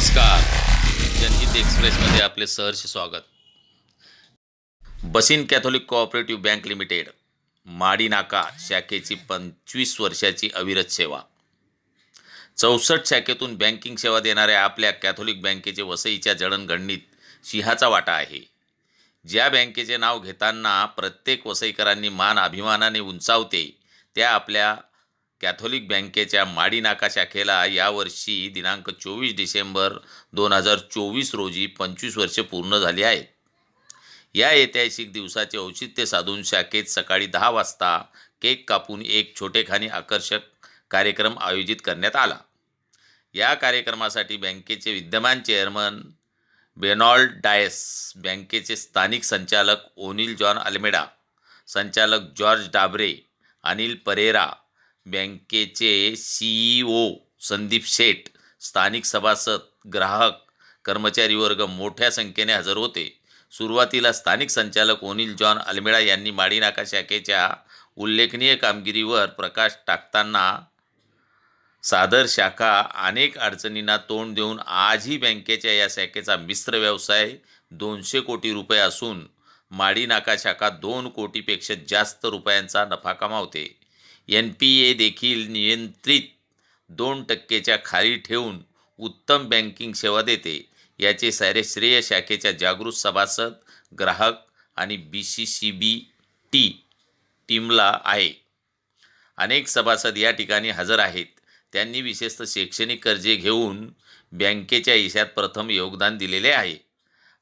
नमस्कार. जनहित एक्सप्रेसमध्ये आपले सहर्ष स्वागत. Bassein Catholic cooperative bank limited Madi Naka शाखेची पंचवीस वर्षाची अविरत सेवा. चौसष्ट शाखेतून बँकिंग सेवा देणाऱ्या आपल्या कॅथोलिक बँकेचे वसईच्या जडणघडणीत सिंहाचा वाटा आहे. ज्या बँकेचे नाव घेताना प्रत्येक वसईकरांनी मान अभिमानाने उंचावते त्या आपल्या कॅथोलिक बँकेच्या माडी नाका शाखेला यावर्षी दिनांक चोवीस डिसेंबर दोन हजार चोवीस रोजी पंचवीस वर्षे पूर्ण झाली आहेत. या ऐतिहासिक दिवसाचे औचित्य साधून शाखेत सकाळी दहा वाजता केक कापून एक छोटेखानी आकर्षक कार्यक्रम आयोजित करण्यात आला. या कार्यक्रमासाठी बँकेचे विद्यमान चेअरमन बेनॉल्ड डायस बँकेचे स्थानिक संचालक ओनिल जॉन अल्मेडा संचालक जॉर्ज डाबरे अनिल परेरा बँकेचे C E O Sandeep Sheth स्थानिक सभासद ग्राहक कर्मचारी वर्ग मोठ्या संख्येने हजर होते. सुरुवातीला स्थानिक संचालक ओनिल जॉन अल्मेडा यांनी माडीनाका शाखेच्या उल्लेखनीय कामगिरीवर प्रकाश टाकताना सादर शाखा अनेक अडचणींना तोंड देऊन आजही बँकेच्या या शाखेचा मिश्र व्यवसाय दोनशे कोटी रुपये असून माडीनाका शाखा दोन कोटीपेक्षा जास्त रुपयांचा नफा कमावते. एन पी ए देखील नियंत्रित दोन टक्केच्या खाली ठेवून उत्तम बँकिंग सेवा देते. याचे सारे श्रेय शाखेच्या जागृत सभासद ग्राहक आणि B C C B T टीमला आहे. अनेक सभासद या ठिकाणी हजर आहेत. त्यांनी विशेषतः शैक्षणिक कर्जे घेऊन बँकेच्या हिशात प्रथम योगदान दिलेले आहे.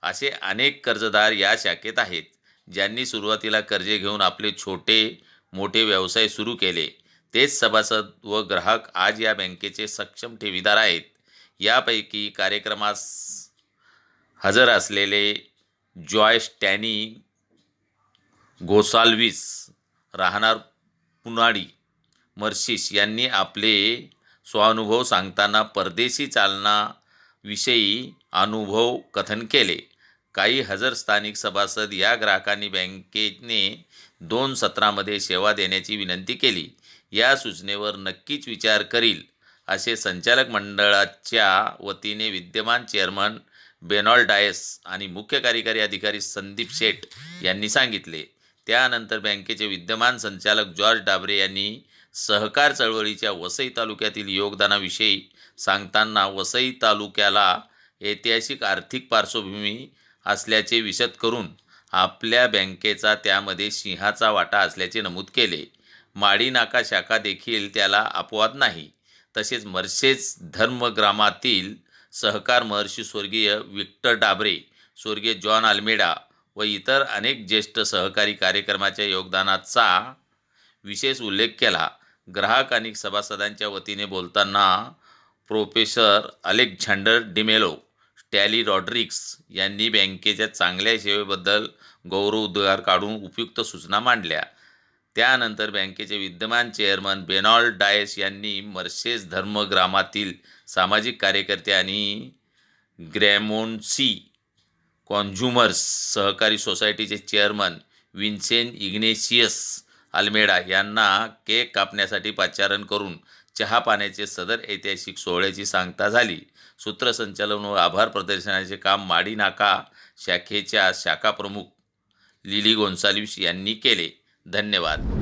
असे अनेक कर्जदार या शाखेत आहेत ज्यांनी सुरुवातीला कर्जे घेऊन आपले छोटे मोठे व्यवसाय सुरू केले. तेच सभासद व ग्राहक आज या बँकेचे सक्षम ठेवीदार आहेत. यापैकी कार्यक्रमास हजर असलेले जॉय स्टॅनी गोसाल्विस राहणार पुनाडी मर्शिस यांनी आपले स्वानुभव सांगताना परदेशी चालनाविषयी अनुभव कथन केले. काही हजर स्थानिक सभासद या ग्राहकांनी बँकेने दोन सत्रामध्ये सेवा देण्याची विनंती केली. या सूचनेवर नक्कीच विचार करील असे संचालक मंडळाच्या वतीने विद्यमान चेअरमन बेनॉल डायस आणि मुख्य कार्यकारी अधिकारी संदीप शेठ यांनी सांगितले. त्यानंतर बँकेचे विद्यमान संचालक जॉर्ज डाबरे यांनी सहकार चळवळीच्या वसई तालुक्यातील योगदानाविषयी सांगताना वसई तालुक्याला ऐतिहासिक आर्थिक पार्श्वभूमी असल्याचे विशद करून आपल्या बँकेचा त्यामध्ये सिंहाचा वाटा असल्याचे नमूद केले. माडी नाका शाखा देखील त्याला अपवाद नाही. तसेच मर्सेज धर्मग्रामातील सहकार महर्षी स्वर्गीय विक्टर डाबरे स्वर्गीय जॉन आल्मेडा व इतर अनेक ज्येष्ठ सहकारी कार्यक्रमाच्या योगदानाचा विशेष उल्लेख केला. ग्राहक आणि सभासदांच्या वतीने बोलताना professor Alexander D'Mello Tally Rodricks यांनी बँकेच्या चांगल्या सेवेबद्दल गौरवोद्गार काढून उपयुक्त सूचना मांडल्या. त्यानंतर बँकेचे विद्यमान चेअरमन बेनॉल्ड डायस यांनी मर्सेस धर्मग्रामातील सामाजिक कार्यकर्ते आणि ग्रॅमोन्सी कॉन्झ्युमर्स सहकारी सोसायटीचे चेअरमन विन्सेन इग्नेशियस अल्मेडा यांना केक कापण्यासाठी पाचारण करून चहा पाण्याचे सदर ऐतिहासिक सोहळ्याची सांगता झाली. सूत्रसंचालन व आभार प्रदर्शनाचे काम माडी नाका शाखेच्या शाखाप्रमुख लिली गोन्साल्विस यांनी केले. धन्यवाद.